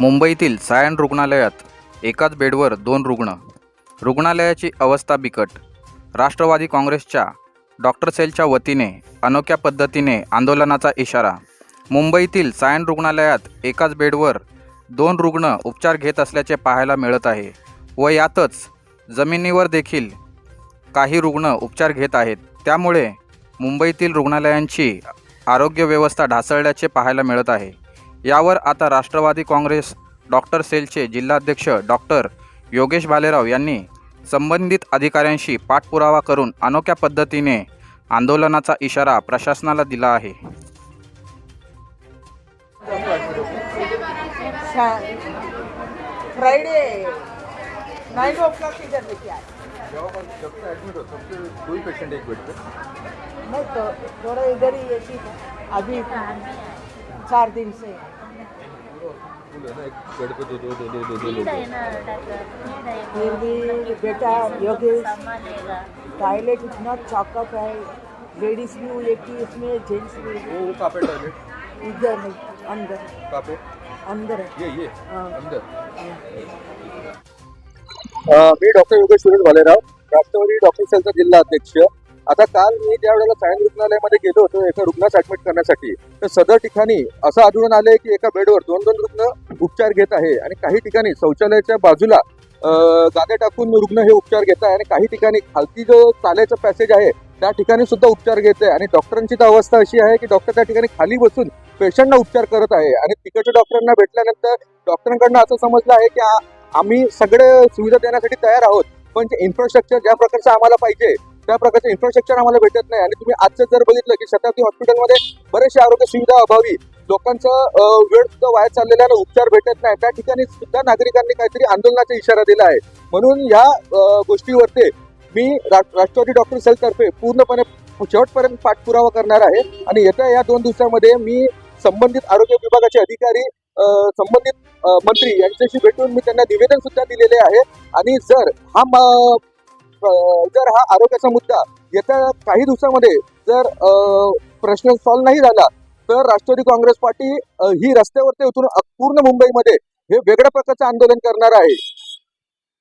मुंबईतील सायन रुग्णालयात एकाच बेडवर दोन रुग्ण. रुग्णालयाची अवस्था बिकट. राष्ट्रवादी काँग्रेसच्या डॉक्टर सेलच्या वतीने अनोख्या पद्धतीने आंदोलनाचा इशारा. मुंबईतील सायन रुग्णालयात एकाच बेडवर दोन रुग्ण उपचार घेत असल्याचे पाहायला मिळत आहे व यातच जमिनीवर देखील काही रुग्ण उपचार घेत आहेत. त्यामुळे मुंबईतील रुग्णालयांची आरोग्य व्यवस्था ढासळल्याचे पाहायला मिळत आहे. यावर आता राष्ट्रवादी काँग्रेस डॉक्टर सेलचे जिल्हाध्यक्ष डॉक्टर योगेश भालेराव यांनी संबंधित अधिकाऱ्यांशी पाठपुरावा करून अनोख्या पद्धतीने आंदोलनाचा इशारा प्रशासनाला दिला आहे. फ्राइडे नाइन ओ क्लॉक इधर लेके आए नहीं तो थोड़ा इधर ही अभी चार दिन से। है फिर भी बेटा योगेश टॉयलेट इतना चॉकअप है। लेडीज़ भी हुई एक उसमें जेंट्स भी वो पे टॉयलेट इधर नहीं अंदर। कहाँ पे अंदर है। ये ये हाँ। अंदर। मी डॉक्टर योगेश सुरेश भालेराव राष्ट्रवादी डॉक्टर सेलचा जिल्हा अध्यक्ष। आता काल मी ज्या वेळेला सायन रुग्णालयामध्ये गेलो होतो एका रुग्णास ऍडमिट करण्यासाठी तर सदर ठिकाणी असं आढळून आलंय की एका बेडवर दोन दोन रुग्ण उपचार घेत आहे आणि काही ठिकाणी शौचालयाच्या बाजूला अं, गाद्या टाकून रुग्ण हे उपचार घेत आहे आणि काही ठिकाणी खालती जो चालायचं पॅसेज आहे त्या ठिकाणी सुद्धा उपचार घेत आहे. आणि डॉक्टरांची तर अवस्था अशी आहे की डॉक्टर त्या ठिकाणी खाली बसून पेशंटना उपचार करत आहे. आणि तिकडच्या डॉक्टरांना भेटल्यानंतर डॉक्टरांकडनं असं समजलं आहे की आम्ही सगळे सुविधा देण्यासाठी तयार आहोत पण जे इन्फ्रास्ट्रक्चर ज्या प्रकारचं आम्हाला पाहिजे त्या प्रकारचे इन्फ्रास्ट्रक्चर आम्हाला भेटत नाही. आणि तुम्ही आजचं जर बघितलं की शताब्दी हॉस्पिटलमध्ये बरेचसे आरोग्य सुविधा अभावी लोकांचा वेळ सुद्धा वाया चाललेला आहे आणि उपचार भेटत नाही. त्या ठिकाणी सुद्धा नागरिकांनी काहीतरी आंदोलनाचा इशारा दिला आहे. म्हणून ह्या गोष्टीवरती मी रा- राष्ट्रवादी डॉक्टर सेलतर्फे पूर्णपणे शेवटपर्यंत पाठपुरावा करणार आहे. आणि येत्या या दोन दिवसामध्ये मी संबंधित आरोग्य विभागाचे अधिकारी संबंधित मंत्री यांच्याशी भेटून मी त्यांना निवेदन सुद्धा दिलेले आहे. आणि जर हा म- जर हा आरोग्याचा मुद्दा येत्या काही दिवसामध्ये जर प्रश्न सॉल्व्ह नाही झाला तर राष्ट्रवादी काँग्रेस पार्टी ही रस्त्यावरती उतरून पूर्ण मुंबईमध्ये हे वेगळ्या प्रकारचं आंदोलन करणार आहे.